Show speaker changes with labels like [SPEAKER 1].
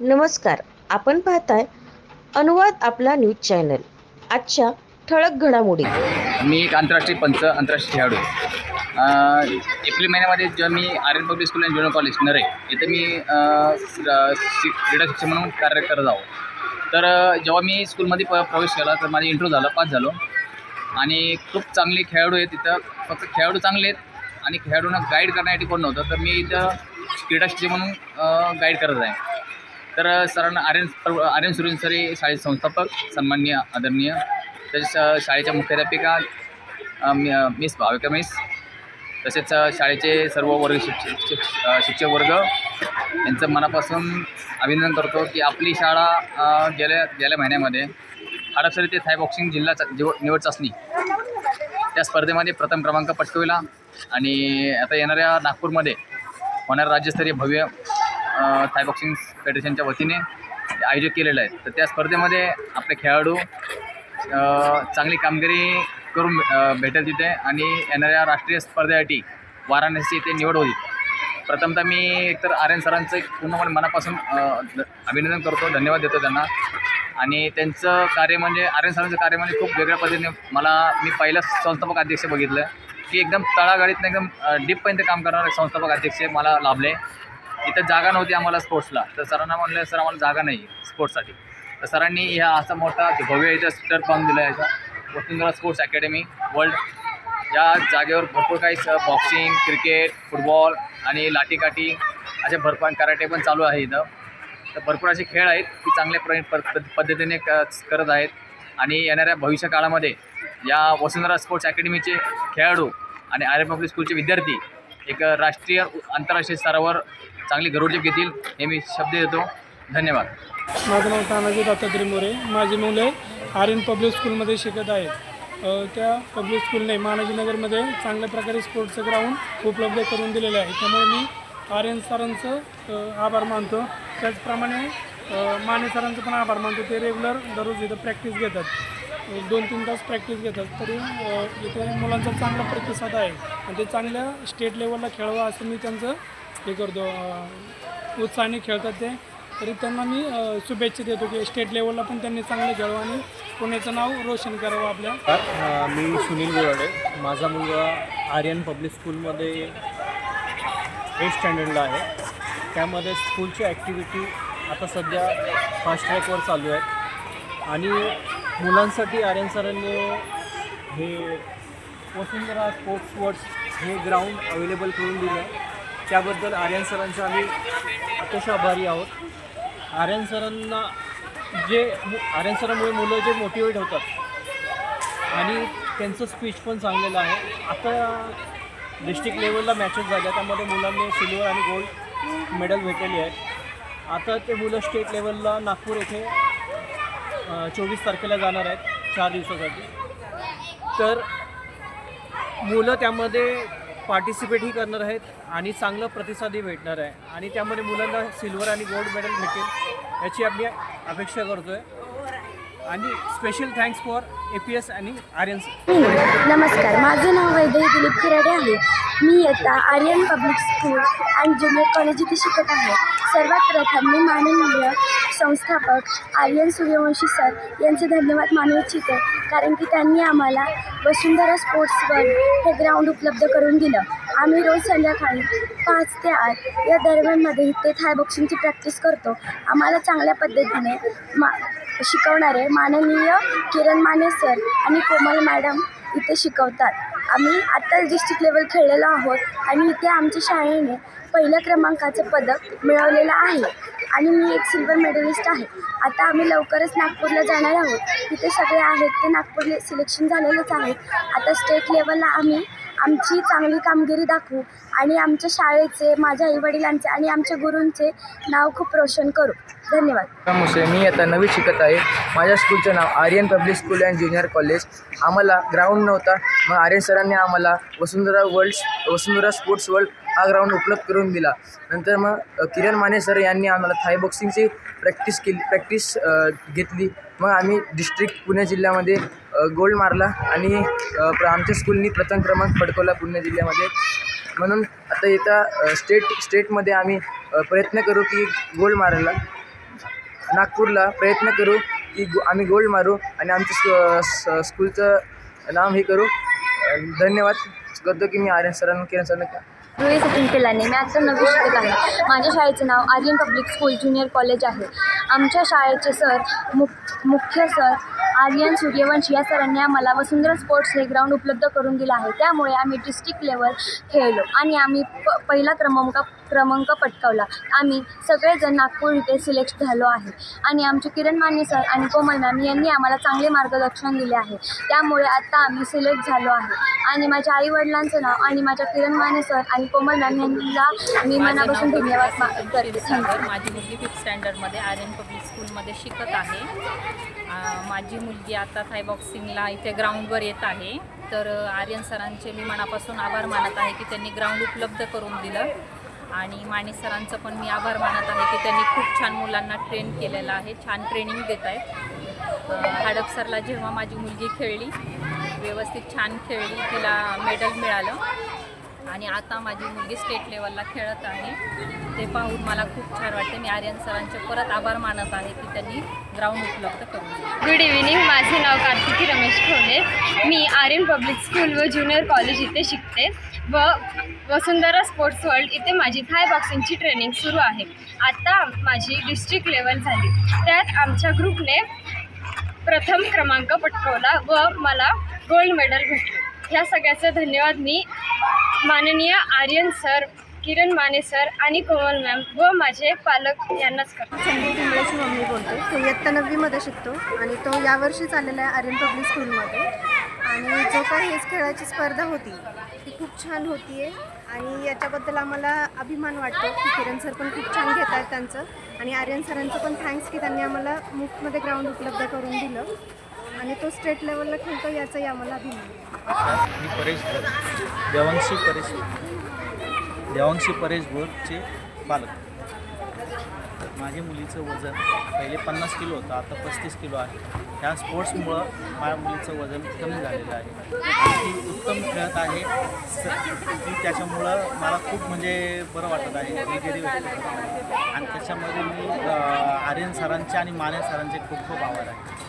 [SPEAKER 1] नमस्कार आपण पाहताय अनुवाद आपला न्यूज चॅनल. आजच्या ठळक घडामोडी.
[SPEAKER 2] मी एक आंतरराष्ट्रीय पंच आंतरराष्ट्रीय खेळाडू. एप्रिल महिन्यामध्ये जेव्हा मी R N public school and junior college Narhe इथं मी क्रीडा शिक्षक म्हणून कार्य करत आहो तर जेव्हा मी स्कूलमध्ये प प्रवेश केला तर माझी इंट्रो झाला पास झालो. आणि खूप चांगले खेळाडू आहेत तिथं फक्त खेळाडू चांगले आहेत आणि खेळाडूंना गाईड करण्यासाठी कोण नव्हतं तर मी इथं क्रीडा शिक्षक म्हणून गाईड करत आहे. तर सरांना आर्यन आर्यन सुरेन सर हे शाळेचे संस्थापक सन्माननीय आदरणीय तसेच शाळेच्या मुख्याध्यापिका मि- मिस भाविका मिस तसेच शाळेचे सर्व वर्ग शिक्षक शिक्ष- शिक्षक वर्ग यांचं मनापासून अभिनंदन करतो की आपली शाळा गेल्या गेल्या महिन्यामध्ये हडपसरी ते थाय बॉक्सिंग जिल्हा जिव- निवड चाचणी त्या स्पर्धेमध्ये प्रथम क्रमांक पटकविला आणि आता येणाऱ्या नागपूरमध्ये होणाऱ्या राज्यस्तरीय भव्य थाय बॉक्सिंग फेडरेशनच्या वतीने आयोजित केलेलं आहे. तर त्या स्पर्धेमध्ये आपले खेळाडू चांगली कामगिरी करून भेटेल तिथे आणि येणाऱ्या राष्ट्रीय स्पर्धेसाठी वाराणसी येथे निवड होईल. प्रथमतः मी एकतर आर एन सरांचं एक पूर्णपणे मनापासून अभिनंदन करतो धन्यवाद देतो त्यांना. आणि त्यांचं कार्य म्हणजे आर एन सरांचं कार्य म्हणजे खूप वेगळ्या पद्धतीने मला मी पहिला संस्थापक अध्यक्ष बघितलं. की एकदम तळागाळीतनं एकदम डीपपर्यंत काम करणारे संस्थापक अध्यक्ष मला लाभले. इथं जागा नव्हती आम्हाला स्पोर्ट्सला. तर सरांना म्हणलं सर आम्हाला जागा नाही स्पोर्ट्ससाठी. तर सरांनी ह्या असा मोठा भव्य इथं स्टर बांधून दिला याचा. Vasundhara sports academy world. या जागेवर भरपूर काही स बॉक्सिंग क्रिकेट फुटबॉल आणि लाठीकाठी असे भरपूर कराटे पण चालू आहे इथं. तर भरपूर असे खेळ आहेत की चांगल्या प्र प- पद्धतीने क करत आहेत. आणि येणाऱ्या भविष्य काळामध्ये या वसुंधरा स्पोर्ट्स अकॅडमीचे खेळाडू आणि आर एम पब्लिक स्कूलचे विद्यार्थी एक राष्ट्रीय आंतरराष्ट्रीय स्तरावर चांगली गरुडजेप घेतील हे मी शब्द देतो. धन्यवाद.
[SPEAKER 3] माझं नाव तानाजी दत्तात्री मोरे. माझी मुले आर्यन पब्लिक स्कूलमध्ये शिकत आहेत. त्या पब्लिक स्कूलने मानाजीनगरमध्ये चांगल्या प्रकारे स्पोर्ट्सचं ग्राउंड उपलब्ध करून दिलेलं आहे. त्यामुळे मी आर्यन सरांचं आभार मानतो. त्याचप्रमाणे माने सरांचं पण आभार मानतो. ते रेग्युलर दररोज इथं प्रॅक्टिस घेतात. दोन तीन तास प्रॅक्टिस घेतात. तरी इथे मुलांचा चांगला प्रतिसाद आहे. आणि ते चांगल्या स्टेट लेवलला खेळावं असं मी त्यांचं हे करतो उत्साहाने खेळतात ते. तरी त्यांना मी शुभेच्छा देतो की स्टेट लेवलला पण त्यांनी चांगलं खेळावं आणि पुण्याचं नाव रोशन करावं आपल्या.
[SPEAKER 4] मी सुनील बोराडे माझा मुलगा आर्यन पब्लिक स्कूलमध्ये एट स्टँडर्डला आहे. त्यामध्ये स्कूलची ॲक्टिव्हिटी आता सध्या फास्ट ट्रॅकवर चालू आहेत आणि मुलांसाठी आर्यन सरांनी हे वसुंधरा स्पोर्ट्स वर्ड्स हे ग्राउंड अवेलेबल करून दिलं त्याबद्दल आर्यन सरांचे आम्ही अतिशय आभारी आहोत. आर्यन सरांना जे आर्यन सरांमुळे मुलं जे मोटिवेट होतात आणि त्यांचं स्पीच पण चांगलेलं आहे. आता डिस्ट्रिक्ट लेवलला मॅचेस झाल्या त्यामध्ये मुलांनी सिल्वर आणि गोल्ड मेडल भेटलेली आहेत. आता ते मुलं स्टेट लेवलला नागपूर येथे चोवीस तारखेला जाणार आहेत चार दिवसासाठी. तर मुलं त्यामध्ये पार्टिसिपेटही करणार आहेत आणि चांगलं प्रतिसादही भेटणार आहे. आणि त्यामध्ये मुलांना सिल्वर आणि गोल्ड मेडल भेटेल याची आम्ही अपेक्षा करतो आहे आणि special thanks for A P S आणि आर्यन
[SPEAKER 5] नमस्कार माझं नाव वैद्य दिलीप किराडे आहे. मी येता Aryan public school and junior college इथे शिकत आहे. सर्वात प्रथम मी माननीय संस्थापक आर्यन सूर्यवंशी सर यांचे धन्यवाद मानू इच्छिते कारण की त्यांनी आम्हाला वसुंधरा स्पोर्ट्स वर्ल्ड हे ग्राउंड उपलब्ध करून दिलं. आम्ही रोज संध्याकाळी पाच ते आठ या दरम्यानमध्ये ते थाय बॉक्सिंगची प्रॅक्टिस करतो. आम्हाला चांगल्या पद्धतीने मा शिकवणारे माननीय किरण माने सर आणि कोमल मॅडम इथे शिकवतात. आम्ही आत्ताच डिस्ट्रिक्ट लेवल खेळलेलो आहोत आणि इथे आमच्या शाळेने पहिल्या क्रमांकाचं पदक मिळवलेलं आहे आणि मी एक सिल्वर मेडलिस्ट आहे. आता आम्ही लवकरच नागपूरला जाणार आहोत. तिथे सगळे आहेत ते नागपूरला सिलेक्शन झालेलेच आहेत आता स्टेट लेवलला आम्ही आमची चांगली कामगिरी दाखवू आणि आमच्या शाळेचे माझ्या आईवडिलांचे आणि आमच्या गुरूंचे नाव खूप रोशन करू. धन्यवाद.
[SPEAKER 6] मुसे मी आता नवी शिकत आहे. माझ्या स्कूलचं नाव Aryan public school and junior college. आम्हाला ग्राउंड नव्हता. मग आर्यन सरांनी आम्हाला Vasundhara world Vasundhara sports world हा ग्राउंड उपलब्ध करून दिला. नंतर मग किरण माने सर यांनी आम्हाला थाय बॉक्सिंगची प्रॅक्टिस केली प्रॅक्टिस घेतली. मग आम्ही डिस्ट्रिक्ट पुणे जिल्ह्यामध्ये गोल्ड मारला आणि आमच्या स्कूलनी प्रथम क्रमांक पडकवला पुणे जिल्ह्यामध्ये. म्हणून आता येत्या स्टेट स्टेटमध्ये आम्ही प्रयत्न करू की गोल्ड मारायला. नागपूरला प्रयत्न करू की गो आम्ही गोल्ड मारू आणि आमच्या स्कू- स- स्कूलचं नाव हे करू. धन्यवाद करतो की मी आर्यन सरांना किरण सरांना
[SPEAKER 5] रुई सचिन पिलाने मी आता नवी शिकत आहे. माझ्या शाळेचं नाव Aryan public school junior college आहे. आमच्या शाळेचे सर मुख मुख्य सर आर्यन सूर्यवंशी या सरांनी आम्हाला वसुंधरा स्पोर्ट्स हे ग्राउंड उपलब्ध करून दिलं आहे. त्यामुळे आम्ही डिस्ट्रिक्ट लेवल खेळलो आणि आम्ही प पहिला क्रमांक क्रमांक पटकावला. आम्ही सगळेजण नागपूर इथे सिलेक्ट झालो आहे. आणि आमचे किरण माने सर आणि कोमल मॅम यांनी आम्हाला चांगले मार्गदर्शन दिले आहे. त्यामुळे आता आम्ही सिलेक्ट झालो आहे. आणि माझ्या आईवडिलांचं नाव आणि माझ्या किरण माने सर आणि कोमल मॅम यांना मी मनापासून धन्यवाद मा- करते.
[SPEAKER 7] माझी मुलगी फिफ्थ स्टँडर्डमध्ये आर्यन पब्लिक स्कूलमध्ये शिकत आहे. माझी मुलगी आता थाय बॉक्सिंगला इथे ग्राउंडवर येत आहे. तर आर्यन सरांचे मी मनापासून आभार मानत आहे की त्यांनी ग्राउंड उपलब्ध करून दिलं. आणि माने सरांचं पण मी आभार मानत आहे की त्यांनी खूप छान मुलांना ट्रेन केलेलं आहे. छान ट्रेनिंग देत आहेत. अ, हडपसरला जेव्हा माझी मुलगी खेळली व्यवस्थित छान खेळली तिला मेडल मिळालं. आणि आता माझी मुलगी स्टेट लेवलला खेळत आहे. ते पाहून मला खूप छान वाटते. मी आर्यन सरांचे परत आभार मानत आहे की त्यांनी ग्राउंड उपलब्ध करून
[SPEAKER 8] गुड इव्हिनिंग माझे नाव कार्तिकी रमेश खोले. मी आर्यन पब्लिक स्कूल व ज्युनियर कॉलेज इथे शिकते व वसुंधरा स्पोर्ट्स वर्ल्ड इथे माझी थाय बॉक्सिंगची ट्रेनिंग सुरू आहे. आता माझी डिस्ट्रिक्ट लेवल झाली. त्यात आमच्या ग्रुपने प्रथम क्रमांक पटकवला व मला गोल्ड मेडल भेटले. ह्या सगळ्याचा धन्यवाद. मी माननीय आर्यन सर किरण माने सर आणि कोमल मॅम व माझे पालक यांनाच करतो.
[SPEAKER 9] संजय धुमळेची मम्मी बोलते. तो इयत्ता नववीमध्ये शिकतो आणि तो यावर्षी चाललेला आहे आर्यन पब्लिक स्कूलमध्ये. आणि जो काही हेच खेळाची स्पर्धा होती ती खूप छान होती आहे आणि याच्याबद्दल आम्हाला अभिमान वाटतो की किरण सर पण खूप छान घेत आहेत त्यांचं. आणि आर्यन सरांचं पण थँक्स की त्यांनी आम्हाला मुफ्तमध्ये ग्राउंड उपलब्ध करून दिलं. आणि तो स्टेट लेवलला खेळतो याचाही आम्हाला अभिमान.
[SPEAKER 4] मी परेश भोर देवांशी परेश देवांशी परेश भोरचे पालक. माझ्या मुलीचं वजन पहिले पन्नास किलो होतं आता पस्तीस किलो आहे. ह्या स्पोर्ट्समुळं माझ्या मुलीचं वजन कमी झालेलं आहे. ती उत्तम खेळत आहे. स ती त्याच्यामुळं मला खूप म्हणजे बरं वाटत आहे. निगेटिव्ह व्यक्त करत आहे. आणि त्याच्यामध्ये मी आर्यन सरांचे आणि माने सरांचे खूप खूप आभार आहे.